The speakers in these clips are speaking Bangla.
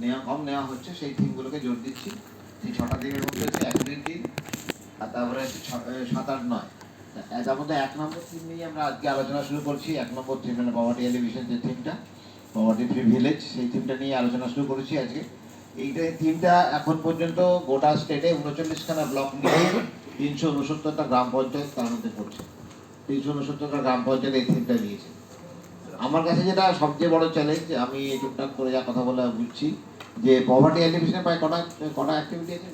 নেওয়া কম নেওয়া হচ্ছে, সেই থিমগুলোকে জোর দিচ্ছি। সেই ছটা দিনের মধ্যে হচ্ছে অ্যাক্টিভিটি দিন আর তারপরে হচ্ছে সাত আট নয়। তার মধ্যে এক নম্বর থিম নিয়ে আমরা আজকে আলোচনা শুরু করছি। এক নম্বর থিম মানে পভার্টি এলিভেশন যে থিমটা পভার্টি ফ্রি ভিলেজ সেই থিমটা নিয়ে আলোচনা শুরু করেছি আজকে। এইটা থিমটা এখন পর্যন্ত গোটা স্টেটে উনচল্লিশখানা ব্লক নিয়ে তিনশো উনসত্তরটা গ্রাম পঞ্চায়েত তার মধ্যে পড়ছে। তিনশো উনসত্তরটা গ্রাম পঞ্চায়েত এই থিমটা নিয়েছে। আমার কাছে যেটা সবচেয়ে বড় চ্যালেঞ্জ আমি টুকটাক করে যা কথা বলে বুঝছি যে পভার্টি এলিভেশনে প্রায় কটা কটা অ্যাক্টিভিটি আছে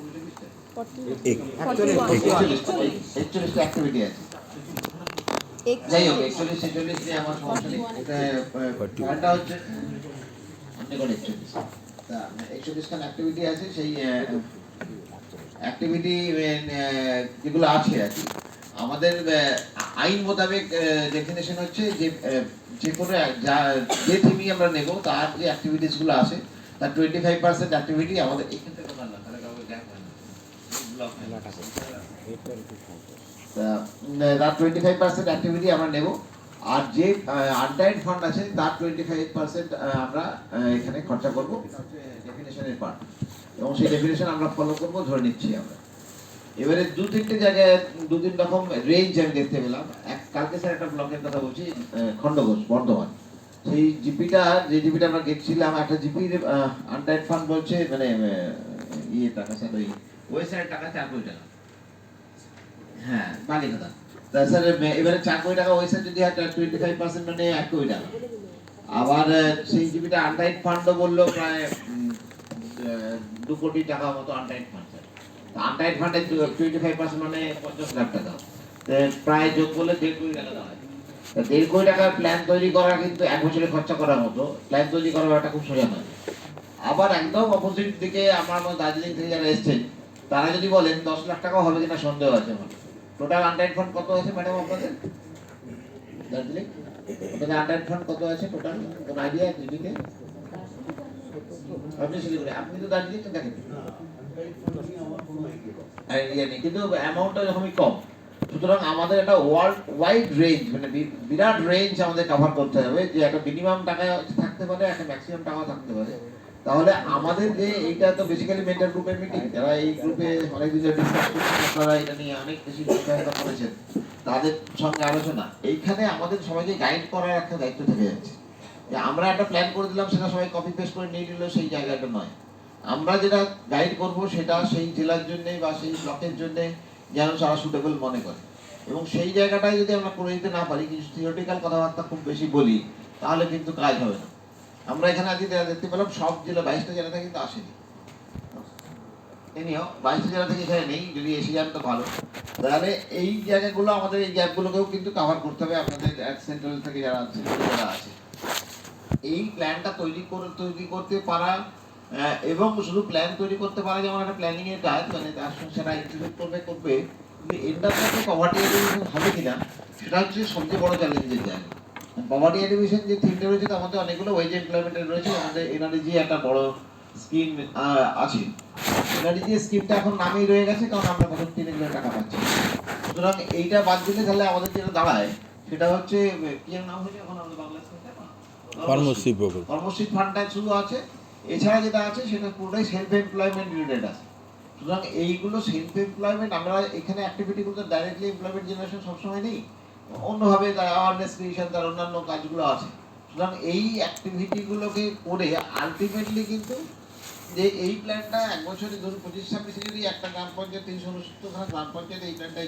একচল্লিশটা অ্যাক্টিভিটি আছে। যাই হোক একচল্লিশ ছেচল্লিশ নিয়ে আমার সমস্যা নেই। এটা হচ্ছে একচল্লিশ। অ্যাক্টিভিটি আছে সেই অ্যাক্টিভিটি যেগুলো আছে আর কি। আমাদের আইন মোতাবেক ডেফিনেশন হচ্ছে যে যে কোনো যা যে থিমই আমরা নেব তার যে অ্যাক্টিভিটিসগুলো আছে তার টোয়েন্টি ফাইভ পার্সেন্ট অ্যাক্টিভিটি আমাদের এখান থেকে তাহলে কাউকে গ্যাপ হয় না। তার টোয়েন্টি ফাইভ পার্সেন্ট অ্যাক্টিভিটি আমরা নেব আর যে আনটাইড ফান্ড আছে তার টোয়েন্টি ফাইভ পার্সেন্ট আমরা এখানে খরচা করব। ডেফিনেশনের পার্ট এবং সেই ডেফিনেশন আমরা ফলো করব ধরে নিচ্ছি আমরা। এবারে দু তিনটে জায়গায়, দু তিন রকম রেঞ্জ আমি দেখতে পেলাম। এক কালকে স্যার একটা ব্লকের কথা বলছি খণ্ডঘোষ, বর্ধমান। সেই জিপিটা, যে জিপিটা আমরা গেছিলাম, একটা জিপির আনটাইড ফান্ড বলছে মানে ইয়ে টাকা স্যার ওই ওয়েবসাইট টাকা চার কোটি টাকা। হ্যাঁ বালি কথা। তা স্যার এবারে চার কোটি টাকা ওয়েবসাইট যদি হয় টোয়েন্টি ফাইভ পার্সেন্ট মানে এক কোটি টাকা। আবার সেই জিপিটা আনটাইড ফান্ডও বলল, প্রায় দু কোটি টাকা মতো আনটাইড ফান্ড আনটাইড ফান্ডে টোয়েন্টি ফাইভ পার্সেন্ট মানে পঞ্চাশ লাখ টাকা। প্রায় যোগ করলে দেড় কোটি টাকা দাঁড়ায় দেড় কোটি টাকার প্ল্যান তৈরি করা কিন্তু এক বছরে খরচা করার মতো। প্ল্যান তৈরি করা একটা খুব সোজা নয়। আবার একদম অপোজিট দিকে আমার মতো দার্জিলিং থেকে যারা এসছেন, তারা যদি বলেন দশ লাখ টাকা হবে কিনা সন্দেহ আছে আমার। টোটাল আনটাইড ফান্ড কত আছে ম্যাডাম আপনাদের? দার্জিলিং? আপনাদের আনটাইড ফান্ড কত আছে টোটাল কোন আইডিয়া আপনি আপনি তো দার্জিলিং তো দেখেন। নেই, কিন্তু অ্যামাউন্টটা যখনই কম, সুতরাং আমাদের একটা ওয়ার্ল্ড ওয়াইড রেঞ্জ মানে বিরাট রেঞ্জ আমাদের কভার করতে হবে, যে একটা মিনিমাম টাকা থাকতে পারে, একটা ম্যাক্সিমাম টাকা থাকতে পারে। তাহলে আমাদের যে এইটা তো বেসিক্যালি মেন্টাল গ্রুপের মিটিং যারা এই গ্রুপে অনেক ডিসকাস করছেন, আপনারা এটা নিয়ে অনেক বেশি সহায়তা করেছেন, তাদের সঙ্গে আলোচনা। এইখানে আমাদের সবাইকে গাইড করার একটা দায়িত্ব থেকে যাচ্ছে। যে আমরা একটা প্ল্যান করে দিলাম, সেটা সবাই কপি পেস্ট করে নিয়ে নিল, সেই জায়গাটা নয়। আমরা যেটা গাইড করব সেটা সেই জেলার জন্য বা সেই ব্লকের জন্য যেন তারা সুটেবল মনে করে। এবং সেই জায়গাটায় যদি আমরা করে দিতে না পারি, কিছু থিওরিটিক্যাল কথাবার্তা খুব বেশি বলি, তাহলে কিন্তু কাজ হবে না। আমরা এখানে আজকে দেখতে পেলাম, সব জেলা, বাইশটা জেলা থেকে কিন্তু আসেনি। এনিও বাইশটা জেলা থেকে এখানে নেই, যদি এসে যান তো ভালো। তাহলে এই জায়গাগুলো, আমাদের এই গ্যাপগুলোকেও কিন্তু কভার করতে হবে আপনাদের সেন্ট্রাল থেকে যারা আছে যারা আছে। এই প্ল্যানটা তৈরি করে, তৈরি করতে পারা এবং শুধু প্ল্যান তৈরি করতে পারে যেমন একটা প্ল্যানিং এর কাজ মানে তার সঙ্গে সেটা ইনক্লুড করবে করবে কিন্তু এন্টারপ্রাইজে পভার্টি এলিভেশন হবে কিনা সেটা হচ্ছে সবচেয়ে বড় চ্যালেঞ্জের জায়গা। পভার্টি এলিভেশন যে থিমটা রয়েছে তার মধ্যে অনেকগুলো ওয়েজ এমপ্লয়মেন্টের রয়েছে আমাদের এনআরজি একটা বড় স্কিম আছে। এনআরজি স্কিমটা এখন নামেই রয়ে গেছে কারণ আমরা প্রথম তিন হাজার টাকা পাচ্ছি। সুতরাং এইটা বাদ দিলে তাহলে আমাদের যেটা দাঁড়ায় সেটা হচ্ছে কি নাম হয়েছে এখন আমাদের বাংলা স্কিমটা কর্মশ্রী প্রকল্প কর্মশ্রী ফান্ডটা শুধু আছে। এছাড়া যেটা আছে, সেটা পুরোটাই সেলফ এমপ্লয়মেন্ট রিলেটেড আছে। সুতরাং এইগুলো সেলফ এমপ্লয়মেন্ট আমরা এখানে অ্যাক্টিভিটিগুলো ডাইরেক্টলি এমপ্লয়মেন্ট জেনারেশন সবসময় নেই, অন্যভাবে তার অ্যাওয়ারনেস ক্রিয়েশন তার অন্যান্য কাজগুলো আছে। সুতরাং এই অ্যাক্টিভিটিগুলোকে করে আলটিমেটলি কিন্তু যে এই প্ল্যানটা এক বছরে ধরুন পঁচিশ ছাব্বিশে যদি একটা গ্রাম পঞ্চায়েত তিনশো উনসত্তর গ্রাম পঞ্চায়েত এই প্ল্যানটা